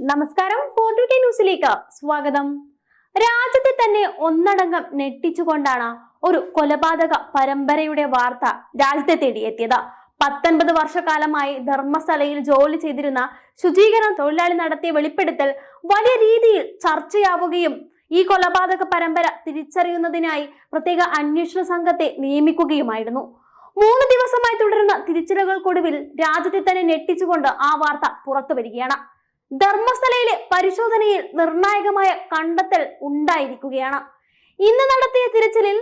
നമസ്കാരം. ഫോർട്ടു കെ ന്യൂസിലേക്ക് സ്വാഗതം. രാജ്യത്തെ തന്നെ ഒന്നടങ്കം ഞെട്ടിച്ചുകൊണ്ടാണ് ഒരു കൊലപാതക പരമ്പരയുടെ വാർത്ത രാജ്യത്തെ തേടിയെത്തിയത്. പത്തൊൻപത് വർഷക്കാലമായി ധർമ്മസ്ഥലയിൽ ജോലി ചെയ്തിരുന്ന ശുചീകരണ തൊഴിലാളി നടത്തിയ വെളിപ്പെടുത്തൽ വലിയ രീതിയിൽ ചർച്ചയാവുകയും ഈ കൊലപാതക പരമ്പര തിരിച്ചറിയുന്നതിനായി പ്രത്യേക അന്വേഷണ സംഘത്തെ നിയമിക്കുകയുമായിരുന്നു. മൂന്ന് ദിവസമായി തുടരുന്ന തിരിച്ചറികൾക്കൊടുവിൽ രാജ്യത്തെ തന്നെ ഞെട്ടിച്ചുകൊണ്ട് ആ വാർത്ത പുറത്തു വരികയാണ് ധർമ്മസ്ഥലയിലെ പരിശോധനയിൽ നിർണായകമായ കണ്ടെത്തൽ ഉണ്ടായിരിക്കുകയാണ്. ഇന്ന് നടത്തിയ തിരച്ചിലിൽ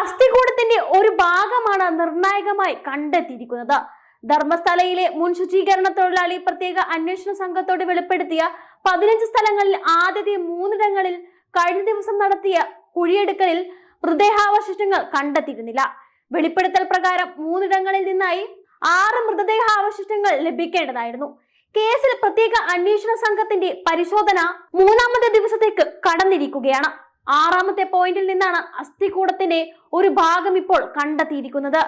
അസ്ഥികൂടത്തിന്റെ ഒരു ഭാഗമാണ് നിർണായകമായി കണ്ടെത്തിയിരിക്കുന്നത്. ധർമ്മസ്ഥലയിലെ മുൻ ശുചീകരണ തൊഴിലാളി പ്രത്യേക അന്വേഷണ സംഘത്തോട് വെളിപ്പെടുത്തിയ പതിനഞ്ച് സ്ഥലങ്ങളിൽ ആദ്യത്തെ മൂന്നിടങ്ങളിൽ കഴിഞ്ഞ ദിവസം നടത്തിയ കുഴിയെടുക്കലിൽ മൃതദേഹാവശിഷ്ടങ്ങൾ കണ്ടെത്തിയിരുന്നില്ല. വെളിപ്പെടുത്തൽ പ്രകാരം മൂന്നിടങ്ങളിൽ നിന്നായി ആറ് മൃതദേഹാവശിഷ്ടങ്ങൾ ലഭിക്കേണ്ടതായിരുന്നു. കേസിൽ പ്രത്യേക അന്വേഷണ സംഘത്തിന്റെ പരിശോധന മൂന്നാമത്തെ ദിവസത്തേക്ക് കടന്നിരിക്കുകയാണ്. ആറാമത്തെ പോയിന്റിൽ നിന്നാണ് അസ്ഥികൂടത്തിന്റെ ഒരു ഭാഗം ഇപ്പോൾ കണ്ടെത്തിയിരിക്കുന്നത്.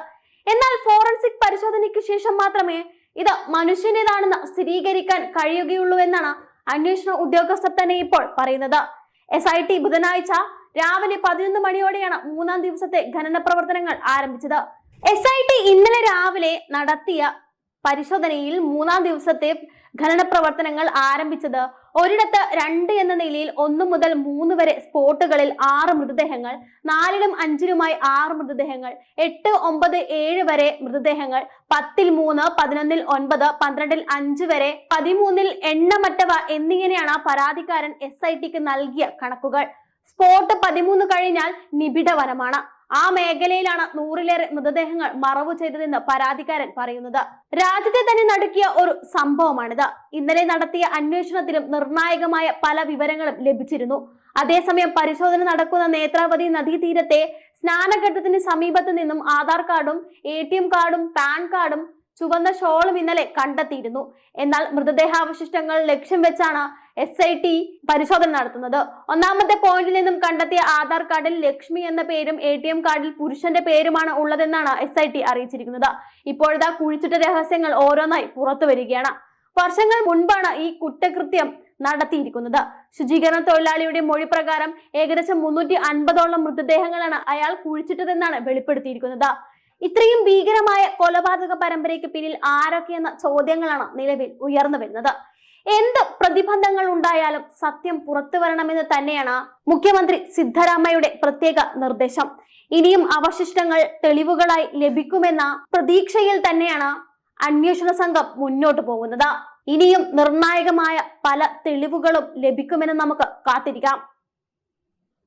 എന്നാൽ ഫോറൻസിക് പരിശോധനയ്ക്ക് ശേഷം മാത്രമേ ഇത് മനുഷ്യന്റേതാണെന്ന് സ്ഥിരീകരിക്കാൻ കഴിയുകയുള്ളൂ എന്നാണ് അന്വേഷണ ഉദ്യോഗസ്ഥർ തന്നെ ഇപ്പോൾ പറയുന്നത്. എസ് ഐ ടി ബുധനാഴ്ച രാവിലെ പതിനൊന്ന് മണിയോടെയാണ് മൂന്നാം ദിവസത്തെ ഖനന പ്രവർത്തനങ്ങൾ ആരംഭിച്ചത്. എസ് ഐ ടി ഇന്നലെ രാവിലെ നടത്തിയ പരിശോധനയിൽ മൂന്നാം ദിവസത്തെ ഖനന പ്രവർത്തനങ്ങൾ ആരംഭിച്ചത് ഒരിടത്ത് രണ്ട് എന്ന നിലയിൽ ഒന്ന് മുതൽ മൂന്ന് വരെ സ്പോട്ടുകളിൽ ആറ് മൃതദേഹങ്ങൾ നാലിലും അഞ്ചിലുമായി ആറ് മൃതദേഹങ്ങൾ എട്ട് ഒമ്പത് ഏഴ് വരെ മൃതദേഹങ്ങൾ പത്തിൽ മൂന്ന് പതിനൊന്നിൽ ഒൻപത് പന്ത്രണ്ടിൽ അഞ്ച് വരെ പതിമൂന്നിൽ എണ്ണമറ്റവ എന്നിങ്ങനെയാണ് പരാതിക്കാരൻ എസ് ഐ ടിക്ക് നൽകിയ കണക്കുകൾ. സ്പോട്ട് പതിമൂന്ന് കഴിഞ്ഞാൽ നിബിഡ വനമാണ് ആ മേഖലയിലാണ് നൂറിലേറെ മൃതദേഹങ്ങൾ മറവ് ചെയ്തതെന്ന് പരാതിക്കാരൻ പറയുന്നത്. രാജ്യത്തെ തന്നെ നടുക്കിയ ഒരു സംഭവമാണിത്. ഇന്നലെ നടത്തിയ അന്വേഷണത്തിലും നിർണായകമായ പല വിവരങ്ങളും ലഭിച്ചിരുന്നു. അതേസമയം പരിശോധന നടക്കുന്ന നേത്രാവതി നദീതീരത്തെ സ്നാനഘട്ടത്തിന് സമീപത്ത് നിന്നും ആധാർ കാർഡും എ കാർഡും പാൻ കാർഡും ചുവന്ന ഷോളും ഇന്നലെ കണ്ടെത്തിയിരുന്നു. എന്നാൽ മൃതദേഹാവശിഷ്ടങ്ങൾ ലക്ഷ്യം വെച്ചാണ് എസ് ഐ ടി പരിശോധന നടത്തുന്നത്. ഒന്നാമത്തെ പോയിന്റിൽ നിന്നും കണ്ടെത്തിയ ആധാർ കാർഡിൽ ലക്ഷ്മി എന്ന പേരും എ ടി എം കാർഡിൽ പുരുഷന്റെ പേരുമാണ് ഉള്ളതെന്നാണ് എസ് ഐ ടി അറിയിച്ചിരിക്കുന്നത്. ഇപ്പോഴത്തെ കുഴിച്ചിട്ട രഹസ്യങ്ങൾ ഓരോന്നായി പുറത്തു വരികയാണ്. വർഷങ്ങൾ മുൻപാണ് ഈ കുറ്റകൃത്യം നടത്തിയിരിക്കുന്നത്. ശുചീകരണ തൊഴിലാളിയുടെ മൊഴി പ്രകാരം ഏകദേശം മുന്നൂറ്റി അൻപതോളം മൃതദേഹങ്ങളാണ് അയാൾ കുഴിച്ചിട്ടതെന്നാണ് വെളിപ്പെടുത്തിയിരിക്കുന്നത്. ഇത്രയും ഭീകരമായ കൊലപാതക പരമ്പരയ്ക്ക് പിന്നിൽ ആരൊക്കെയെന്ന ചോദ്യങ്ങളാണ് നിലവിൽ ഉയർന്നു വരുന്നത്. എന്ത് പ്രതിബന്ധങ്ങൾ ഉണ്ടായാലും സത്യം പുറത്തു വരണമെന്ന് തന്നെയാണ് മുഖ്യമന്ത്രി സിദ്ധരാമയ്യയുടെ പ്രത്യേക നിർദ്ദേശം. ഇനിയും അവശിഷ്ടങ്ങൾ തെളിവുകളായി ലഭിക്കുമെന്ന പ്രതീക്ഷയിൽ തന്നെയാണ് അന്വേഷണ സംഘം മുന്നോട്ട് പോകുന്നത്. ഇനിയും നിർണായകമായ പല തെളിവുകളും ലഭിക്കുമെന്ന് നമുക്ക് കാത്തിരിക്കാം.